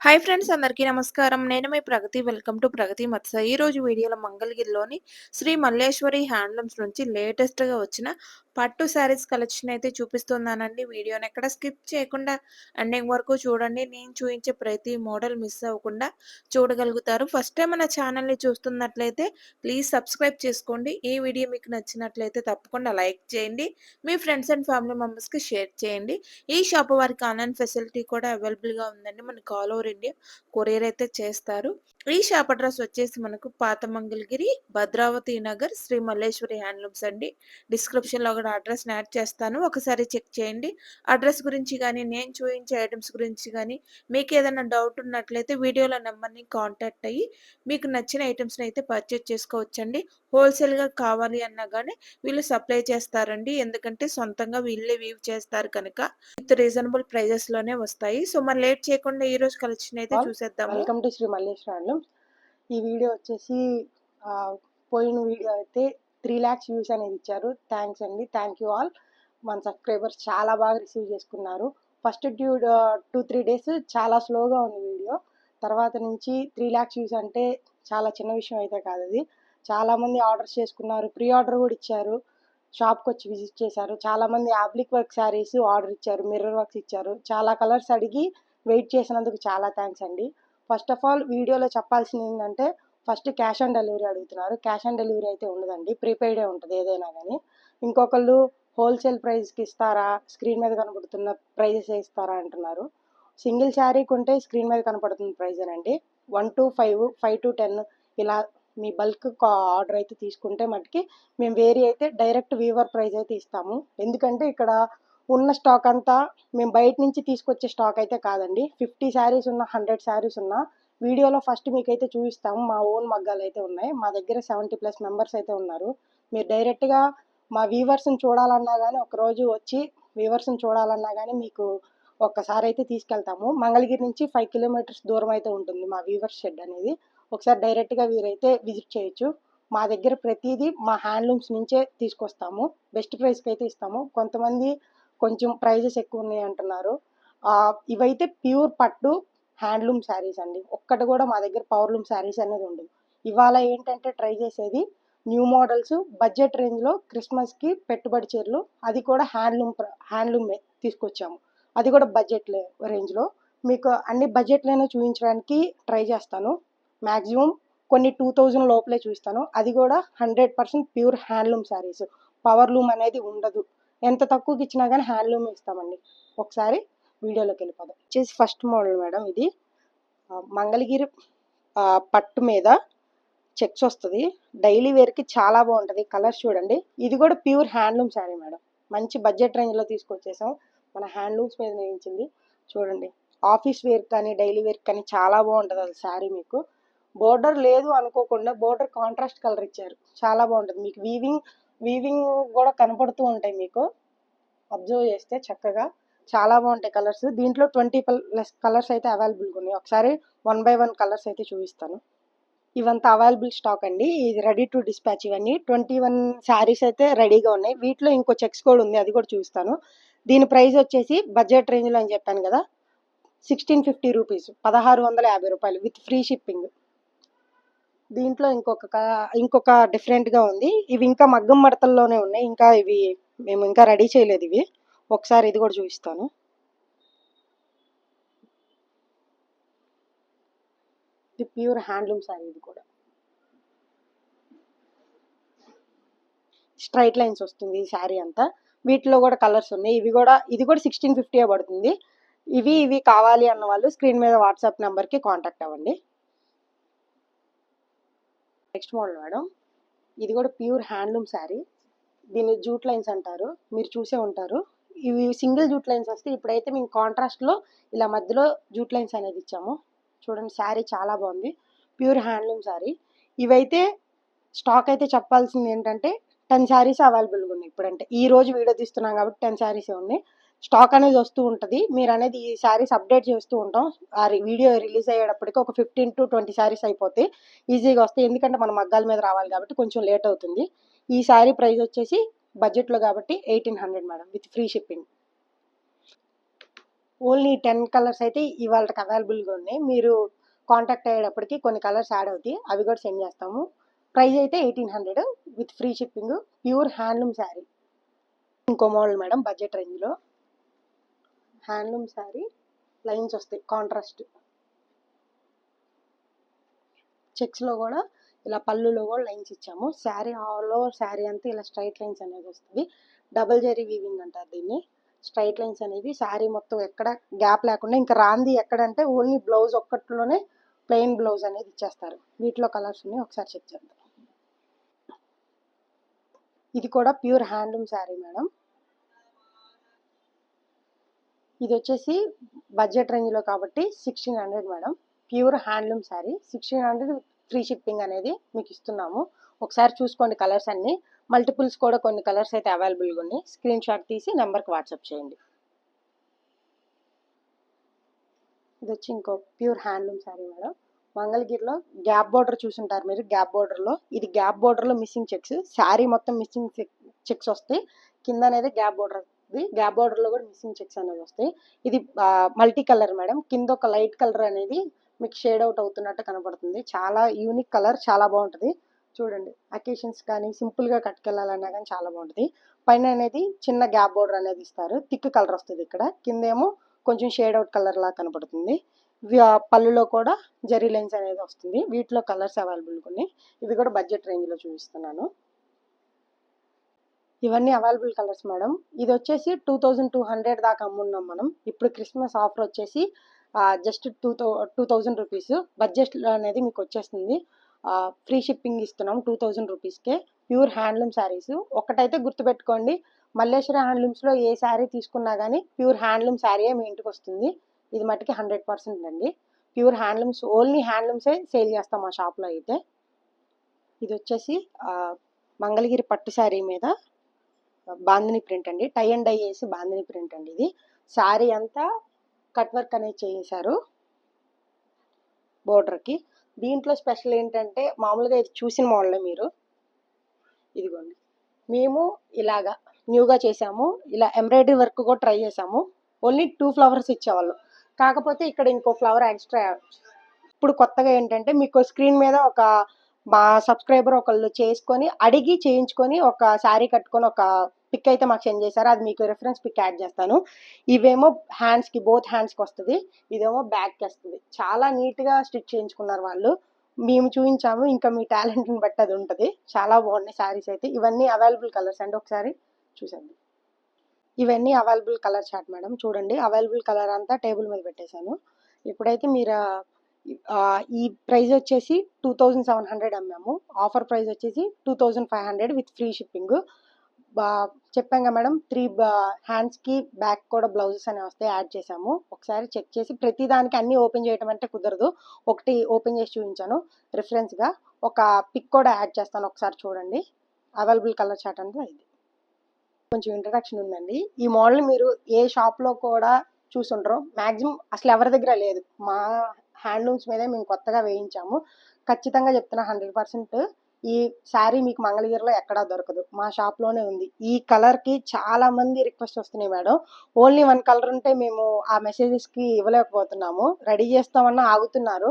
Hi friends అందరికీ నమస్కారం. నేను మీ ప్రగతి. వెల్కమ్ టు ప్రగతి మత్స. ఈరోజు వీడియోలో మంగళగిరిలోని శ్రీ మల్లేశ్వరి హ్యాండ్లూమ్స్ నుంచి లేటెస్ట్‌గా వచ్చిన పట్టు శారీస్ కలెక్షన్ అయితే చూపిస్తున్నానండి. వీడియోని ఎక్కడ స్కిప్ చేయకుండా ఎండింగ్ వరకు చూడండి. నేను చూపించే ప్రతి మోడల్ మిస్ అవ్వకుండా చూడగలుగుతారు. ఫస్ట్ టైం మన ఛానల్‌ని చూస్తున్నట్లయితే ప్లీజ్ సబ్స్క్రైబ్ చేసుకోండి. ఈ వీడియో మీకు నచ్చినట్లయితే తప్పకుండా లైక్ చేయండి. మీ ఫ్రెండ్స్ అండ్ ఫ్యామిలీ మెంబర్స్‌కి షేర్ చేయండి. ఈ షాప్ వారికి ఆన్‌లైన్ ఫెసిలిటీ కూడా అవైలబుల్‌గా ఉందండి. మనకి ఆల్ ఓవర్ ఇండియా కొరియర్ అయితే చేస్తారు. ఈ షాప్ అడ్రస్ వచ్చేసి మనకు పాత మంగళగిరి, భద్రావతి నగర్, శ్రీ మల్లేశ్వరి హ్యాండ్లూమ్స్ అండి. డిస్క్రిప్షన్‌లో కూడా అడ్రస్‌ని యాడ్ చేస్తాను. ఒకసారి చెక్ చేయండి. అడ్రస్ గురించి గానీ, నేను చూయించే ఐటెమ్స్ గురించి గానీ, మీకేదైనా డౌట్ ఉన్నట్లయితే వీడియోలో నెంబర్‌ని కాంటాక్ట్ అయ్యి మీకు నచ్చిన ఐటెమ్స్‌ని అయితే పర్చేజ్ చేసుకోవచ్చండి. హోల్‌సేల్‌గా కావాలి అన్నా గానీ వీళ్ళు సప్లై చేస్తారండి. ఎందుకంటే సొంతంగా వీళ్ళే వీవ్ చేస్తారు కనుక విత్ రీజనబుల్ ప్రైజెస్‌లోనే వస్తాయి. సో మరి లేట్ చేయకుండా ఈరోజు కలెక్షన్ అయితే చూసేద్దాము. Welcome to Shri Malleshwara handlooms ఈ వీడియో వచ్చేసి పోయిన వీడియో అయితే త్రీ ల్యాక్స్ వ్యూస్ అనేది ఇచ్చారు. థ్యాంక్స్ అండి. Thank you all. మన సబ్స్క్రైబర్స్ చాలా బాగా రిసీవ్ చేసుకున్నారు. First due two three days చాలా స్లోగా ఉంది వీడియో. తర్వాత నుంచి త్రీ ల్యాక్స్ వ్యూస్ అంటే చాలా చిన్న విషయం అయితే కాదు అది. చాలామంది ఆర్డర్స్ చేసుకున్నారు. ప్రీ ఆర్డర్ కూడా ఇచ్చారు. షాప్కి వచ్చి విజిట్ చేశారు. చాలామంది ఆబ్లిక్ వర్క్ శారీస్ ఆర్డర్ ఇచ్చారు. మిర్రర్ వర్క్స్ ఇచ్చారు. చాలా కలర్స్ అడిగి వెయిట్ చేసినందుకు చాలా థ్యాంక్స్ అండి. ఫస్ట్ ఆఫ్ ఆల్ వీడియోలో చెప్పాల్సింది ఏంటంటే ఫస్ట్ క్యాష్ ఆన్ డెలివరీ అడుగుతున్నారు. క్యాష్ ఆన్ డెలివరీ అయితే ఉండదండి. ప్రీపెయిడే ఉంటుంది ఏదైనా కానీ ఇంకొకళ్ళు హోల్సేల్ ప్రైస్కి ఇస్తారా? స్క్రీన్ మీద కనబడుతున్న ప్రైజెస్ ఇస్తారా అంటున్నారు. సింగిల్ శారీ కొంటే స్క్రీన్ మీద కనపడుతున్న ప్రైజేనండి one two five five two ten ఇలా మీ బల్క్ ఆర్డర్ అయితే తీసుకుంటే మటుకి మేము వేరీ అయితే డైరెక్ట్ వీవర్ ప్రైస్ అయితే ఇస్తాము. ఎందుకంటే ఇక్కడ ఉన్న స్టాక్ అంతా మేము బయట నుంచి తీసుకొచ్చే స్టాక్ అయితే కాదండి. ఫిఫ్టీ శారీస్ ఉన్న హండ్రెడ్ శారీస్ ఉన్న వీడియోలో ఫస్ట్ మీకైతే చూపిస్తాము మా ఓన్ మగ్గాలు అయితే ఉన్నాయి. మా దగ్గర సెవెంటీ ప్లస్ మెంబర్స్ అయితే ఉన్నారు. మీరు డైరెక్ట్గా మా వీవర్స్ని చూడాలన్నా కానీ ఒకరోజు వచ్చి వీవర్స్ని చూడాలన్నా కానీ మీకు ఒక్కసారి అయితే తీసుకెళ్తాము. మంగళగిరి నుంచి ఫైవ్ కిలోమీటర్స్ దూరం అయితే ఉంటుంది మా వీవర్స్ షెడ్ అనేది. ఒకసారి డైరెక్ట్గా వీరైతే విజిట్ చేయొచ్చు. మా దగ్గర ప్రతిదీ మా హ్యాండ్లూమ్స్ నుంచే తీసుకొస్తాము. బెస్ట్ ప్రైస్కి అయితే ఇస్తాము. కొంతమంది కొంచెం ప్రైజెస్ ఎక్కువ ఉన్నాయి అంటున్నారు. ఇవైతే ప్యూర్ పట్టు హ్యాండ్లూమ్ శారీస్ అండి. ఒక్కటి కూడా మా దగ్గర పవర్లూమ్ శారీస్ అనేది ఉండదు ఇవాళ ఏంటంటే ట్రై చేసేది న్యూ మోడల్స్ బడ్జెట్ రేంజ్లో క్రిస్మస్కి పెట్టుబడి చీరలు అది కూడా హ్యాండ్లూమ్ హ్యాండ్లూమ్ తీసుకొచ్చాము. అది కూడా బడ్జెట్ రేంజ్లో మీకు అన్ని బడ్జెట్లోనే చూపించడానికి ట్రై చేస్తాను. మ్యాక్సిమం కొన్ని టూ థౌజండ్ లోపలే చూస్తాను అది కూడా hundred percent pure handloom saris. Powerloom అనేది ఉండదు. ఎంత తక్కువకి ఇచ్చినా కానీ హ్యాండ్లూమ్ ఇస్తామండి. ఒకసారి వీడియోలోకి వెళ్ళిపోదాం వచ్చేసి ఫస్ట్ మోడల్ మేడం ఇది. మంగళగిరి పట్టు మీద చెక్స్ వస్తుంది. డైలీ వేర్కి చాలా బాగుంటుంది. కలర్స్ చూడండి. ఇది కూడా ప్యూర్ హ్యాండ్లూమ్ శారీ మేడం. మంచి బడ్జెట్ రేంజ్లో తీసుకొచ్చేసాం. మన హ్యాండ్లూమ్స్ మీద నేయించింది. చూడండి. ఆఫీస్ వేర్ కానీ డైలీ వేర్ కానీ చాలా బాగుంటుంది అది శారీ మీకు. బోర్డర్ లేదు అనుకోకుండా బోర్డర్ కాంట్రాస్ట్ కలర్ ఇచ్చారు. చాలా బాగుంటుంది. మీకు వీవింగ్ వీవింగ్ కూడా కనపడుతూ ఉంటాయి మీకు. అబ్జర్వ్ చేస్తే చక్కగా చాలా బాగుంటాయి కలర్స్. దీంట్లో ట్వంటీ ప్లస్ కలర్స్ అయితే అవైలబుల్గా ఉన్నాయి. ఒకసారి వన్ బై వన్ కలర్స్ అయితే చూపిస్తాను. ఇవంతా అవైలబుల్ స్టాక్ అండి. ఇది రెడీ టు డిస్పాచ్ ఇవన్నీ. ట్వంటీ వన్ శారీస్ అయితే రెడీగా ఉన్నాయి. వీటిలో ఇంకో చెక్స్ కూడా ఉంది. అది కూడా చూపిస్తాను. దీని ప్రైస్ వచ్చేసి బడ్జెట్ రేంజ్లో అని చెప్పాను కదా సిక్స్టీన్ ఫిఫ్టీ రూపీస్. పదహారు వందల యాభై రూపాయలు విత్ ఫ్రీ షిప్పింగ్. దీంట్లో ఇంకొక ఇంకొక డిఫరెంట్గా ఉంది. ఇవి ఇంకా మగ్గం మడతల్లోనే ఉన్నాయి. ఇంకా ఇవి మేము ఇంకా రెడీ చేయలేదు ఇవి. ఒకసారి ఇది కూడా చూపిస్తాను. ఇది ప్యూర్ హ్యాండ్లూమ్ శారీ ఇది కూడా. స్ట్రైట్ లైన్స్ వస్తుంది ఈ శారీ అంతా. వీటిలో కూడా కలర్స్ ఉన్నాయి. ఇవి కూడా ఇది కూడా సిక్స్టీన్ ఫిఫ్టీ పడుతుంది. ఇవి ఇవి కావాలి అన్న వాళ్ళు స్క్రీన్ మీద వాట్సాప్ నెంబర్కి కాంటాక్ట్ అవ్వండి. Next model madam. ఇది కూడా ప్యూర్ హ్యాండ్లూమ్ శారీ దీన్ని జూట్ లైన్స్ అంటారు. మీరు చూసే ఉంటారు. ఇవి సింగిల్ జూట్ లైన్స్ వస్తే ఇప్పుడైతే మేము కాంట్రాస్ట్లో ఇలా మధ్యలో జూట్ లైన్స్ అనేది ఇచ్చాము. చూడండి శారీ చాలా బాగుంది. Pure handloom sari. ఇవైతే స్టాక్ అయితే చెప్పాల్సింది ఏంటంటే టెన్ శారీస్ అవైలబుల్గా ఉన్నాయి ఇప్పుడంటే. ఈ రోజు వీడియో తీస్తున్నాం కాబట్టి టెన్ శారీసే ఉన్నాయి. స్టాక్ అనేది వస్తూ ఉంటుంది. మీరు అనేది ఈ శారీస్ అప్డేట్ చేస్తూ ఉంటాం. ఆ వీడియో రిలీజ్ అయ్యేటప్పటికి ఒక ఫిఫ్టీన్ టు ట్వంటీ శారీస్ అయిపోతే ఈజీగా వస్తాయి. ఎందుకంటే మన మగ్గాల మీద రావాలి కాబట్టి కొంచెం లేట్ అవుతుంది. ఈ శారీ ప్రైస్ వచ్చేసి బడ్జెట్లో కాబట్టి eighteen hundred madam with free shipping. Only ten colours అయితే ఇవాళకి అవైలబుల్గా ఉన్నాయి. మీరు కాంటాక్ట్ అయ్యేటప్పటికి కొన్ని కలర్స్ యాడ్ అవుతాయి. అవి కూడా సెండ్ చేస్తాము. ప్రైస్ అయితే eighteen hundred with free shipping. Pure handloom sari. ఇంకో మోడల్ మేడం బడ్జెట్ రేంజ్లో. హ్యాండ్లూమ్ శారీ. లైన్స్ వస్తాయి. కాంట్రాస్ట్. చెక్స్లో కూడా ఇలా పళ్ళులో కూడా లైన్స్ ఇచ్చాము. శారీ ఆల్ ఓవర్ శారీ అంతా ఇలా స్ట్రైట్ లైన్స్ అనేది వస్తుంది. డబల్ జరీ వీవింగ్ అంటారు దీన్ని. స్ట్రైట్ లైన్స్ అనేవి. శారీ మొత్తం ఎక్కడ గ్యాప్ లేకుండా ఇంకా రాంది ఎక్కడంటే ఓన్లీ బ్లౌజ్ ఒక్కట్లోనే ప్లెయిన్ బ్లౌజ్ అనేది ఇచ్చేస్తారు. వీటిలో కలర్స్ ఉన్నాయి. ఒకసారి చెక్ చేద్దాం. ఇది కూడా ప్యూర్ హ్యాండ్లూమ్ శారీ మేడం. ఇది వచ్చేసి బడ్జెట్ రేంజ్లో కాబట్టి sixteen hundred madam. Pure handloom sari. Sixteen hundred free shipping అనేది మీకు ఇస్తున్నాము. ఒకసారి చూసుకోండి కలర్స్ అన్ని. మల్టిపుల్స్ కూడా కొన్ని కలర్స్ అయితే అవైలబుల్గా ఉన్నాయి. స్క్రీన్ షాట్ తీసి నెంబర్కి వాట్సాప్ చేయండి. ఇది వచ్చి ఇంకో ప్యూర్ హ్యాండ్లూమ్ శారీ మేడం. మంగళగిరిలో గ్యాప్ బోర్డర్ చూసుంటారు మీరు. గ్యాప్ బోర్డర్లో. ఇది గ్యాప్ బోర్డర్లో మిస్సింగ్ చెక్స్. శారీ మొత్తం మిస్సింగ్ చెక్స్ వస్తాయి. కింద అనేది గ్యాప్ బోర్డర్ ఇది గ్యాప్ బోర్డర్లో కూడా మిస్సింగ్ చెక్స్ అనేది వస్తాయి. ఇది మల్టీ కలర్ మేడం. కింద ఒక లైట్ కలర్ అనేది మీకు షేడ్ అవుట్ అవుతున్నట్టు కనబడుతుంది. చాలా యూనిక్ కలర్ చాలా బాగుంటుంది. చూడండి అకేషన్స్ కానీ సింపుల్గా కట్టుకెళ్ళాలన్నా కానీ చాలా బాగుంటుంది. పైన అనేది చిన్న గ్యాప్ బోర్డర్ అనేది ఇస్తారు. థిక్ కలర్ వస్తుంది ఇక్కడ. కిందేమో కొంచెం షేడ్ అవుట్ కలర్ లా కనపడుతుంది పళ్ళులో కూడా జరీ లెన్స్ అనేది వస్తుంది. వీటిలో కలర్స్ అవైలబుల్ ఉన్నాయి ఇవి కూడా బడ్జెట్ రేంజ్లో చూపిస్తున్నాను. ఇవన్నీ అవైలబుల్ కలర్స్ మేడం. ఇది వచ్చేసి టూ థౌజండ్ టూ హండ్రెడ్ దాకా అమ్మున్నాం మనం. ఇప్పుడు క్రిస్మస్ ఆఫర్ వచ్చేసి just two thou two thousand rupees budget అనేది మీకు వచ్చేస్తుంది. ఫ్రీ షిప్పింగ్ ఇస్తున్నాం టూ థౌజండ్ రూపీస్కే ప్యూర్ హ్యాండ్లూమ్ శారీస్ ఒకటైతే గుర్తుపెట్టుకోండి. మల్లేశ్వర హ్యాండ్లూమ్స్లో ఏ శారీ తీసుకున్నా కానీ ప్యూర్ హ్యాండ్లూమ్ శారీయే మీ ఇంటికి వస్తుంది. ఇది మటుకి హండ్రెడ్ పర్సెంట్ అండి. ప్యూర్ హ్యాండ్లూమ్స్ ఓన్లీ హ్యాండ్లూమ్సే సేల్ చేస్తాం మా షాప్లో అయితే. ఇది వచ్చేసి మంగళగిరి పట్టు శారీ మీద బాందిని ప్రింట్ అండి. టై అండ్ డై వేసి బాందిని ప్రింట్ అండి ఇది. శారీ అంతా కట్ వర్క్ అనేది చేశారు బోర్డర్కి. దీంట్లో స్పెషల్ ఏంటంటే మామూలుగా ఇది చూసిన మోడలే మీరు. ఇదిగోండి. మేము ఇలాగా న్యూగా చేసాము. ఇలా ఎంబ్రాయిడరీ వర్క్ కూడా ట్రై చేసాము. ఓన్లీ టూ ఫ్లవర్స్ ఇచ్చేవాళ్ళు. కాకపోతే ఇక్కడ ఇంకో ఫ్లవర్ ఎక్స్ట్రా ఇప్పుడు కొత్తగా ఏంటంటే మీకు స్క్రీన్ మీద ఒక మా సబ్స్క్రైబర్ ఒకళ్ళు చేసుకొని అడిగి చేయించుకొని ఒక శారీ కట్టుకొని ఒక పిక్ అయితే మాకు సెండ్ చేశారు. అది మీకు రెఫరెన్స్ పిక్ యాడ్ చేస్తాను. ఇవేమో హ్యాండ్స్కి బోత్ హ్యాండ్స్కి వస్తుంది. ఇదేమో బ్యాక్కి వస్తుంది. చాలా నీట్గా స్టిచ్ చేయించుకున్నారు వాళ్ళు. మేము చూపించాము ఇంకా మీ టాలెంట్ని బట్టి అది ఉంటుంది. చాలా బాగున్నాయి శారీస్ అయితే. ఇవన్నీ అవైలబుల్ కలర్స్ అండి. ఒకసారి చూసండి ఇవన్నీ అవైలబుల్ కలర్ చార్ట్ మేడం చూడండి. అవైలబుల్ కలర్ అంతా టేబుల్ మీద పెట్టేశాను. ఇప్పుడైతే మీరు ఈ ప్రైస్ వచ్చేసి టూ థౌజండ్ సెవెన్ హండ్రెడ్ అమ్మాము. ఆఫర్ ప్రైస్ వచ్చేసి two thousand five hundred with free shipping చెప్పాం కదా మేడం త్రీ హ్యాండ్స్కి బ్యాక్ కూడా బ్లౌజెస్ అనేవి వస్తాయి యాడ్ చేసాము ఒకసారి చెక్ చేసి ప్రతి దానికి అన్ని ఓపెన్ చేయడం అంటే కుదరదు. ఒకటి ఓపెన్ చేసి చూపించాను రిఫరెన్స్గా ఒక పిక్ కూడా యాడ్ చేస్తాను ఒకసారి చూడండి. అవైలబుల్ కలర్ చార్ట్ అంటే ఇది. కొంచెం ఇంట్రడక్షన్ ఉందండి. ఈ మోడల్ మీరు ఏ షాప్లో కూడా చూసుంటారు మ్యాక్సిమం అసలు ఎవరి దగ్గర లేదు. మా హ్యాండ్లూమ్స్ మీదే మేము కొత్తగా వేయించాము. ఖచ్చితంగా చెప్తున్నా హండ్రెడ్ పర్సెంట్ ఈ శారీ మీకు మంగళగిరిలో ఎక్కడా దొరకదు. మా షాప్లోనే ఉంది. ఈ కలర్కి చాలా మంది రిక్వెస్ట్ వస్తున్నాయి మేడం. ఓన్లీ వన్ కలర్ ఉంటే మేము ఆ మెసేజెస్కి ఇవ్వలేకపోతున్నాము. రెడీ చేస్తామన్నా ఆగుతున్నారు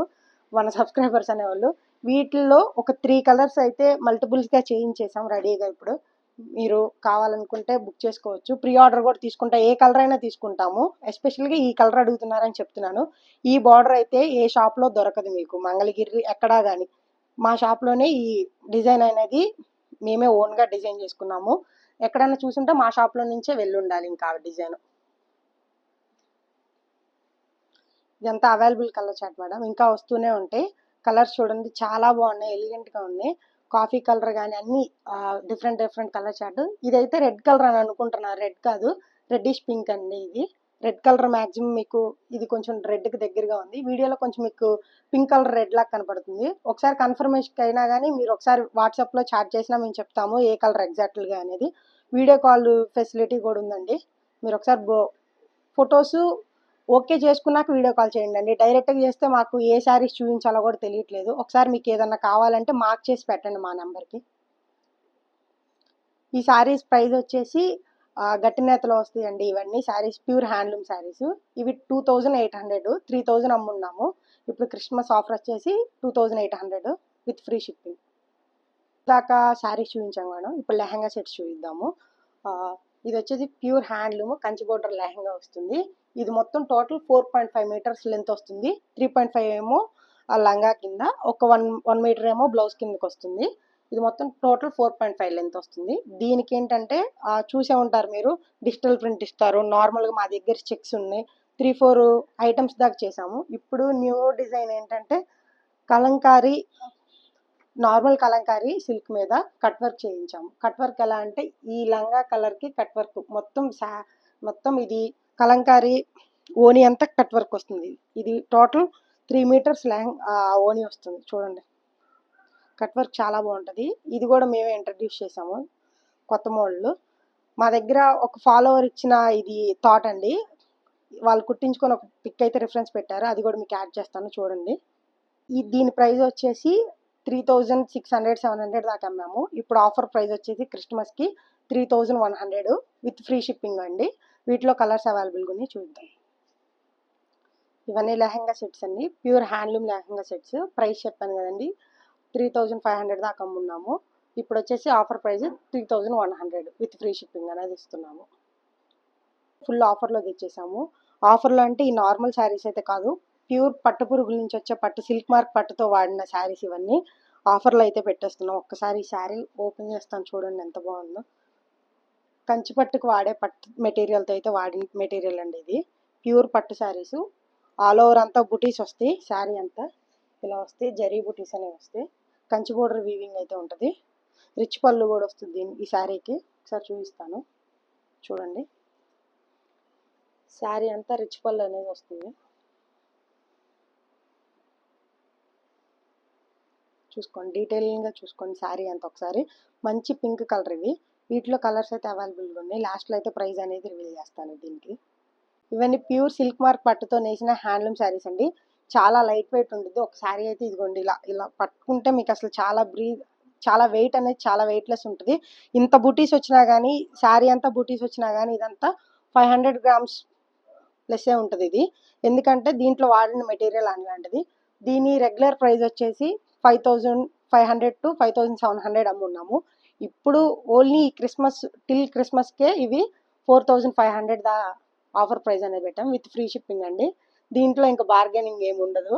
మన సబ్స్క్రైబర్స్ అనేవాళ్ళు. వీటిల్లో ఒక త్రీ కలర్స్ అయితే మల్టిపుల్స్గా చేయించేసాం రెడీగా ఇప్పుడు. మీరు కావాలనుకుంటే బుక్ చేసుకోవచ్చు. ప్రీ ఆర్డర్ కూడా తీసుకుంటా ఏ కలర్ అయినా తీసుకుంటాము. ఎస్పెషల్గా ఈ కలర్ అడుగుతున్నారని చెప్తున్నాను. ఈ బార్డర్ అయితే ఏ షాప్లో దొరకదు మీకు. మంగళగిరి ఎక్కడా కానీ మా షాప్లోనే ఈ డిజైన్ అనేది మేమే ఓన్గా డిజైన్ చేసుకున్నాము. ఎక్కడైనా చూసుంటే మా షాప్లో నుంచే వెళ్ళి ఉండాలి ఇంకా డిజైన్ ఇదంతా అవైలబుల్ కలర్ చాట్ మేడం ఇంకా వస్తూనే ఉంటాయి కలర్స్ చూడండి చాలా బాగున్నాయి ఎలిగెంట్గా ఉన్నాయి. కాఫీ కలర్ కానీ అన్ని డిఫరెంట్ డిఫరెంట్ కలర్ చాట్ ఇదైతే రెడ్ కలర్ అని అనుకుంటున్నారు రెడ్ కాదు రెడ్డిష్ పింక్ అండి ఇది. రెడ్ కలర్ మ్యాక్సిమం మీకు ఇది కొంచెం రెడ్కి దగ్గరగా ఉంది. వీడియోలో కొంచెం మీకు పింక్ కలర్ రెడ్ లాగా కనపడుతుంది. ఒకసారి కన్ఫర్మేషన్కి అయినా కానీ మీరు ఒకసారి వాట్సాప్లో చాట్ చేసినా మేము చెప్తాము ఏ కలర్ ఎగ్జాక్ట్గా అనేది. వీడియో కాల్ ఫెసిలిటీ కూడా ఉందండి. మీరు ఒకసారి బో ఫొటోస్ ఓకే చేసుకున్నాక వీడియో కాల్ చేయండి అండి. డైరెక్ట్గా చేస్తే మాకు ఏ శారీస్ చూపించాలో కూడా తెలియట్లేదు. ఒకసారి మీకు ఏదన్నా కావాలంటే మార్క్ చేసి పెట్టండి మా నెంబర్కి ఈ శారీస్ ప్రైస్ వచ్చేసి గట్టి నేతలో వస్తాయండి ఇవన్నీ. Saris pure handloom saris. ఇవి two thousand eight hundred three thousand అమ్మున్నాము. ఇప్పుడు క్రిస్మస్ ఆఫర్ వచ్చేసి two thousand eight hundred with free shipping. దాకా శారీస్ చూపించాము మేడం ఇప్పుడు లెహంగా సెట్స్ చూపిద్దాము. ఇది వచ్చేసి pure handloom Kanchi border lehenga వస్తుంది. ఇది మొత్తం total four point five metres length వస్తుంది. త్రీ పాయింట్ ఫైవ్ ఏమో ఆ లంగా కింద ఒక వన్ వన్ మీటర్ ఏమో బ్లౌజ్ కిందకి వస్తుంది. ఇది మొత్తం total four point five length వస్తుంది. దీనికి ఏంటంటే చూసే ఉంటారు మీరు డిజిటల్ ప్రింట్ ఇస్తారు నార్మల్గా మా దగ్గర చెక్స్ ఉన్నాయి. త్రీ ఫోర్ ఐటమ్స్ దాకా చేసాము ఇప్పుడు న్యూ డిజైన్ ఏంటంటే కలంకారీ నార్మల్ కలంకారీ సిల్క్ మీద కట్ వర్క్ చేయించాము. కట్ వర్క్ ఎలా అంటే ఈ లంగా కలర్కి కట్ వర్క్ మొత్తం సా మొత్తం ఇది కలంకారీ ఓని అంతా కట్ వర్క్ వస్తుంది. ఇది టోటల్ త్రీ మీటర్స్ లెహంగ్ ఓని వస్తుంది. చూడండి. కట్ వర్క్ చాలా బాగుంటుంది. ఇది కూడా మేమే ఇంట్రడ్యూస్ చేసాము కొత్త మోడల్. మా దగ్గర ఒక ఫాలోవర్ ఇచ్చిన ఇది థాట్ అండి. వాళ్ళు కుట్టించుకొని ఒక పిక్ అయితే రిఫరెన్స్ పెట్టారు. అది కూడా మీకు యాడ్ చేస్తాను చూడండి. ఈ దీని ప్రైస్ వచ్చేసి three thousand six hundred seven hundred దాకా అమ్మాము. ఇప్పుడు ఆఫర్ ప్రైస్ వచ్చేసి క్రిస్మస్కి three thousand one hundred with free shipping అండి. వీటిలో కలర్స్ అవైలబుల్గా ఉన్నాయి చూద్దాం. ఇవన్నీ లెహంగా సెట్స్ అండి. Pure handloom lehenga sets price చెప్పాను కదండి. త్రీ థౌజండ్ ఫైవ్ హండ్రెడ్ దాకా అమ్మున్నాము. ఇప్పుడు వచ్చేసి offer price three thousand one hundred with free shipping అనేది ఇస్తున్నాము. ఫుల్ ఆఫర్లో తెచ్చేసాము. ఆఫర్లో అంటే ఈ నార్మల్ శారీస్ అయితే కాదు ప్యూర్ పట్టు పురుగుల నుంచి వచ్చే పట్టు సిల్క్ మార్క్ పట్టుతో వాడిన శారీస్ ఇవన్నీ ఆఫర్లో అయితే పెట్టేస్తున్నాం. ఒక్కసారి ఈ శారీ ఓపెన్ చేస్తాను చూడండి ఎంత బాగుందో. కంచి పట్టుకు వాడే పట్టు మెటీరియల్తో అయితే వాడిన మెటీరియల్ అండి ఇది. ప్యూర్ పట్టు శారీస్. ఆల్ ఓవర్ అంతా బుటీస్ వస్తాయి. శారీ అంతా ఇలా వస్తాయి. జరీ బుటీస్ అనేవి వస్తాయి. కంచి బోర్డర్ వీవింగ్ అయితే ఉంటుంది. రిచ్ పళ్ళు కూడా వస్తుంది ఈ శారీకి. ఒకసారి చూపిస్తాను. చూడండి. శారీ అంతా రిచ్ పళ్ళు అనేది వస్తుంది. చూసుకోండి. డీటెయిలింగ్గా చూసుకోండి శారీ అంతా ఒకసారి. మంచి పింక్ కలర్ ఇవి వీటిలో కలర్స్ అయితే అవైలబుల్గా ఉన్నాయి. లాస్ట్లో అయితే ప్రైస్ అనేది రివీల్ చేస్తాను దీనికి. ఇవన్నీ ప్యూర్ సిల్క్ మార్క్ పట్టుతో నేసిన హ్యాండ్లూమ్ శారీస్ అండి. చాలా లైట్ వెయిట్ ఉంటుంది ఒక శారీ అయితే ఇదిగోండి ఇలా ఇలా పట్టుకుంటే మీకు అసలు చాలా బ్రీత్ చాలా వెయిట్ అనేది చాలా వెయిట్లెస్ ఉంటుంది. ఇంత బూటీస్ వచ్చినా కానీ శారీ అంతా బూటీస్ వచ్చినా కానీ ఇదంతా ఫైవ్ హండ్రెడ్ గ్రామ్స్ ప్లస్సే ఉంటుంది ఇది. ఎందుకంటే దీంట్లో వాడిన మెటీరియల్ అలాంటిది దీని రెగ్యులర్ ప్రైస్ వచ్చేసి five thousand five hundred to five thousand seven hundred అమ్మున్నాము. ఇప్పుడు ఓన్లీ క్రిస్మస్ టిల్ క్రిస్మస్కే ఇవి ఫోర్ థౌజండ్ ఫైవ్ హండ్రెడ్ దా ఆఫర్ ప్రైస్ అనేది పెట్టాం విత్ ఫ్రీ షిప్పింగ్ అండి. దీంట్లో ఇంకా బార్గెనింగ్ ఏమి ఉండదు.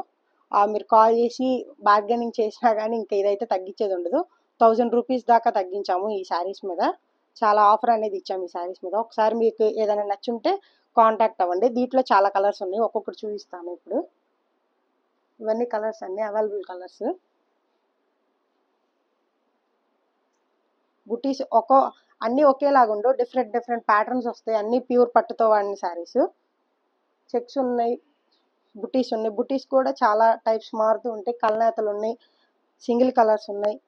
మీరు కాల్ చేసి బార్గెనింగ్ చేసినా కానీ ఇంకా ఇదైతే తగ్గించేది ఉండదు. థౌజండ్ రూపీస్ దాకా తగ్గించాము ఈ శారీస్ మీద. చాలా ఆఫర్ అనేది ఇచ్చాము ఈ శారీస్ మీద. ఒకసారి మీకు ఏదైనా నచ్చుంటే కాంటాక్ట్ అవ్వండి. దీంట్లో చాలా కలర్స్ ఉన్నాయి. ఒక్కొక్కటి చూపిస్తాను ఇప్పుడు. ఇవన్నీ కలర్స్ అన్నీ అవైలబుల్ కలర్స్ బుటీస్ ఒక్కో అన్నీ ఒకేలాగా ఉండవు. డిఫరెంట్ డిఫరెంట్ ప్యాటర్న్స్ వస్తాయి. అన్నీ ప్యూర్ పట్టుతో వాడిన శారీస్ చెక్స్ ఉన్నాయి. బుటీస్ ఉన్నాయి. బుటీస్ కూడా చాలా టైప్స్ మారుతూ ఉంటాయి. కలనేతలు ఉన్నాయి. సింగిల్ కలర్స్ ఉన్నాయి.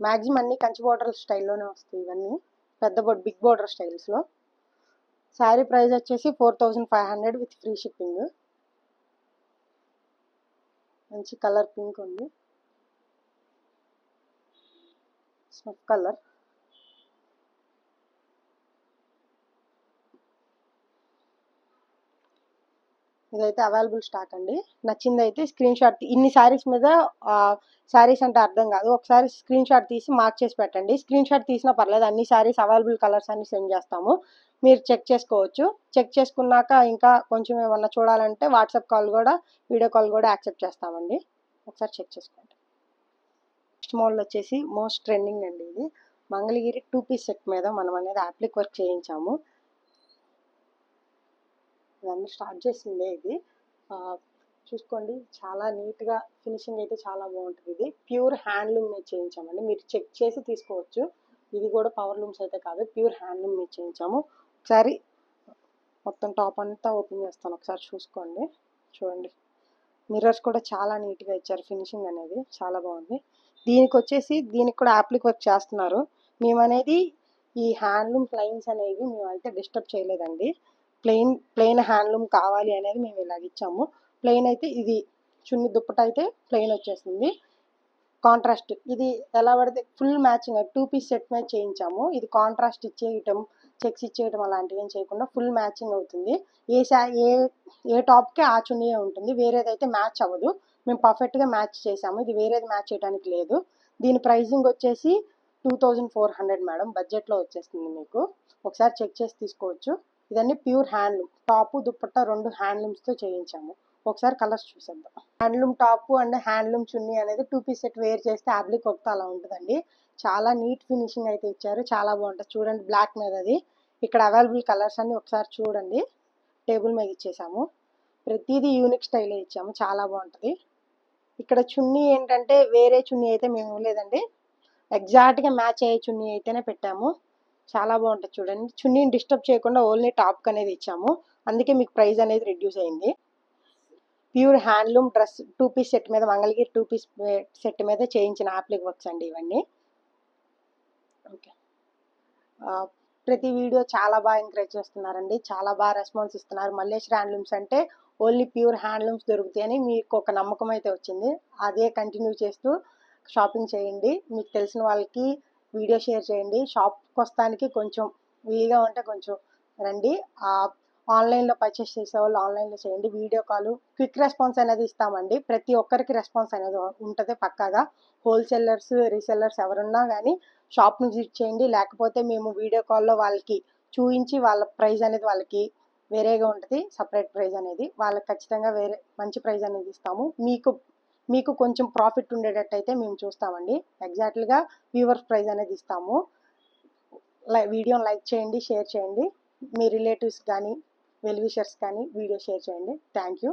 మ్యాక్సిమం అన్ని కంచి బోర్డర్ స్టైల్లోనే వస్తాయి ఇవన్నీ. పెద్ద బోర్డ్ బిగ్ బోర్డర్ స్టైల్స్లో. శారీ ప్రైస్ వచ్చేసి four thousand five hundred with free shipping. మంచి కలర్ పింక్ ఉంది. Snuff colour. ఇదైతే అవైలబుల్ స్టాక్ అండి. నచ్చింది అయితే స్క్రీన్ షాట్ ఇన్ని శారీస్ మీద శారీస్ అంటే అర్థం కాదు. ఒకసారి స్క్రీన్ షాట్ తీసి మార్క్ చేసి పెట్టండి. స్క్రీన్ షాట్ తీసినా పర్లేదు. అన్ని శారీస్ అవైలబుల్ కలర్స్ అన్ని సెండ్ చేస్తాము. మీరు చెక్ చేసుకోవచ్చు. చెక్ చేసుకున్నాక ఇంకా కొంచెం ఏమన్నా చూడాలంటే వాట్సాప్ కాల్ కూడా వీడియో కాల్ కూడా యాక్సెప్ట్ చేస్తామండి. ఒకసారి చెక్ చేసుకోండి. నెక్స్ట్ మోడల్ వచ్చేసి మోస్ట్ ట్రెండింగ్ అండి ఇది. మంగళగిరి టూ పీస్ సెట్ మీద మనం అనేది అప్లిక్ వర్క్ చేయించాము. ఇవన్నీ స్టార్ట్ చేసిందే ఇది చూసుకోండి చాలా నీట్గా ఫినిషింగ్ అయితే చాలా బాగుంటుంది. ఇది ప్యూర్ హ్యాండ్లూమ్ మీద చేయించామండి. మీరు చెక్ చేసి తీసుకోవచ్చు. ఇది కూడా పవర్ లూమ్స్ అయితే కాదు ప్యూర్ హ్యాండ్లూమ్ మీద చేయించాము. ఒకసారి మొత్తం టాప్ అంతా ఓపెన్ చేస్తాను. ఒకసారి చూసుకోండి. చూడండి. మిర్రర్స్ కూడా చాలా నీట్గా ఇచ్చారు. ఫినిషింగ్ అనేది చాలా బాగుంది. దీనికి వచ్చేసి దీనికి కూడా యాప్లిక్ వర్క్ చేస్తున్నారు. మేము అనేది ఈ హ్యాండ్లూమ్ ప్లైన్స్ అనేవి మేము అయితే డిస్టర్బ్ చేయలేదండి. ప్లెయిన్ ప్లెయిన్ హ్యాండ్లూమ్ కావాలి అనేది మేము ఇలాగ ఇచ్చాము. ప్లెయిన్ అయితే ఇది చున్ని దుప్పట అయితే ప్లెయిన్ వచ్చేసింది. కాంట్రాస్ట్ ఇది ఎలా పడితే full matching two piece set మీద చేయించాము. ఇది కాంట్రాస్ట్ ఇచ్చేయటం చెక్స్ ఇచ్చేయటం అలాంటివి ఏం చేయకుండా ఫుల్ మ్యాచింగ్ అవుతుంది. ఏ శా ఏ ఏ టాప్కి ఆ చున్నీయే ఉంటుంది. వేరేదైతే మ్యాచ్ అవ్వదు. మేము పర్ఫెక్ట్గా మ్యాచ్ చేసాము. ఇది వేరేది మ్యాచ్ చేయడానికి లేదు. దీని ప్రైజింగ్ వచ్చేసి two thousand four hundred madam. బడ్జెట్లో వచ్చేస్తుంది మీకు. ఒకసారి చెక్ చేసి తీసుకోవచ్చు. ఇదన్నీ ప్యూర్ హ్యాండ్లూమ్. టాపు దుప్పట్ట రెండు హ్యాండ్లూమ్స్తో చేయించాము. ఒకసారి కలర్స్ చూసేద్దాం. Handloom top and handloom chunni అనేది టూ పీస్ సెట్ వేర్ చేస్తే అబ్లిక్ కొత్త అలా ఉంటుందండి. చాలా నీట్ ఫినిషింగ్ అయితే ఇచ్చారు. చాలా బాగుంటుంది. చూడండి బ్లాక్ మీద అది. ఇక్కడ అవైలబుల్ కలర్స్ అన్ని ఒకసారి చూడండి. టేబుల్ మీద ఇచ్చేసాము. ప్రతిదీ యూనిక్ స్టైలే ఇచ్చాము. చాలా బాగుంటుంది. ఇక్కడ చున్నీ ఏంటంటే వేరే చున్నీ అయితే మేము లేదండి ఎగ్జాక్ట్గా మ్యాచ్ అయ్యే చున్నీ అయితేనే పెట్టాము. చాలా బాగుంటుంది చూడండి. చున్నీని డిస్టర్బ్ చేయకుండా ఓన్లీ టాప్కి అనేది ఇచ్చాము. అందుకే మీకు ప్రైస్ అనేది రెడ్యూస్ అయింది. Pure handloom dress two piece set మీద మంగళగిరి టూ పీస్ సెట్ మీద చేయించిన యాప్లిక్ వర్క్స్ అండి ఇవన్నీ. ఓకే. ప్రతి వీడియో చాలా బాగా ఎంకరేజ్ చేస్తున్నారండి. చాలా బాగా రెస్పాన్స్ ఇస్తున్నారు. మల్లేశ్వర హ్యాండ్లూమ్స్ అంటే ఓన్లీ ప్యూర్ హ్యాండ్లూమ్స్ దొరుకుతాయని మీకు ఒక నమ్మకం అయితే వచ్చింది. అదే కంటిన్యూ చేస్తూ షాపింగ్ చేయండి. మీకు తెలిసిన వాళ్ళకి వీడియో షేర్ చేయండి. షాప్కి వస్తానికి కొంచెం వీలుగా ఉంటే కొంచెం రండి. ఆన్లైన్లో పర్చేస్ చేసే వాళ్ళు ఆన్లైన్లో చేయండి. వీడియో కాల్ క్విక్ రెస్పాన్స్ అనేది ఇస్తామండి. ప్రతి ఒక్కరికి రెస్పాన్స్ అనేది ఉంటుంది పక్కాగా. హోల్సేలర్స్ రీసెల్లర్స్ ఎవరున్నా కానీ షాప్ని విజిట్ చేయండి. లేకపోతే మేము వీడియో కాల్లో వాళ్ళకి చూపించి వాళ్ళ ప్రైజ్ అనేది వాళ్ళకి వేరేగా ఉంటుంది. సపరేట్ ప్రైజ్ అనేది వాళ్ళకి ఖచ్చితంగా వేరే మంచి ప్రైజ్ అనేది ఇస్తాము. మీకు మీకు కొంచెం ప్రాఫిట్ ఉండేటట్టు అయితే మేము చూస్తామండి. ఎగ్జాక్ట్లీగా వ్యూవర్స్ ప్రైజ్ అనేది ఇస్తాము. లై వీడియోని లైక్ చేయండి షేర్ చేయండి. మీ రిలేటివ్స్ కానీ వెల్విషర్స్ కానీ వీడియో షేర్ చేయండి. Thank you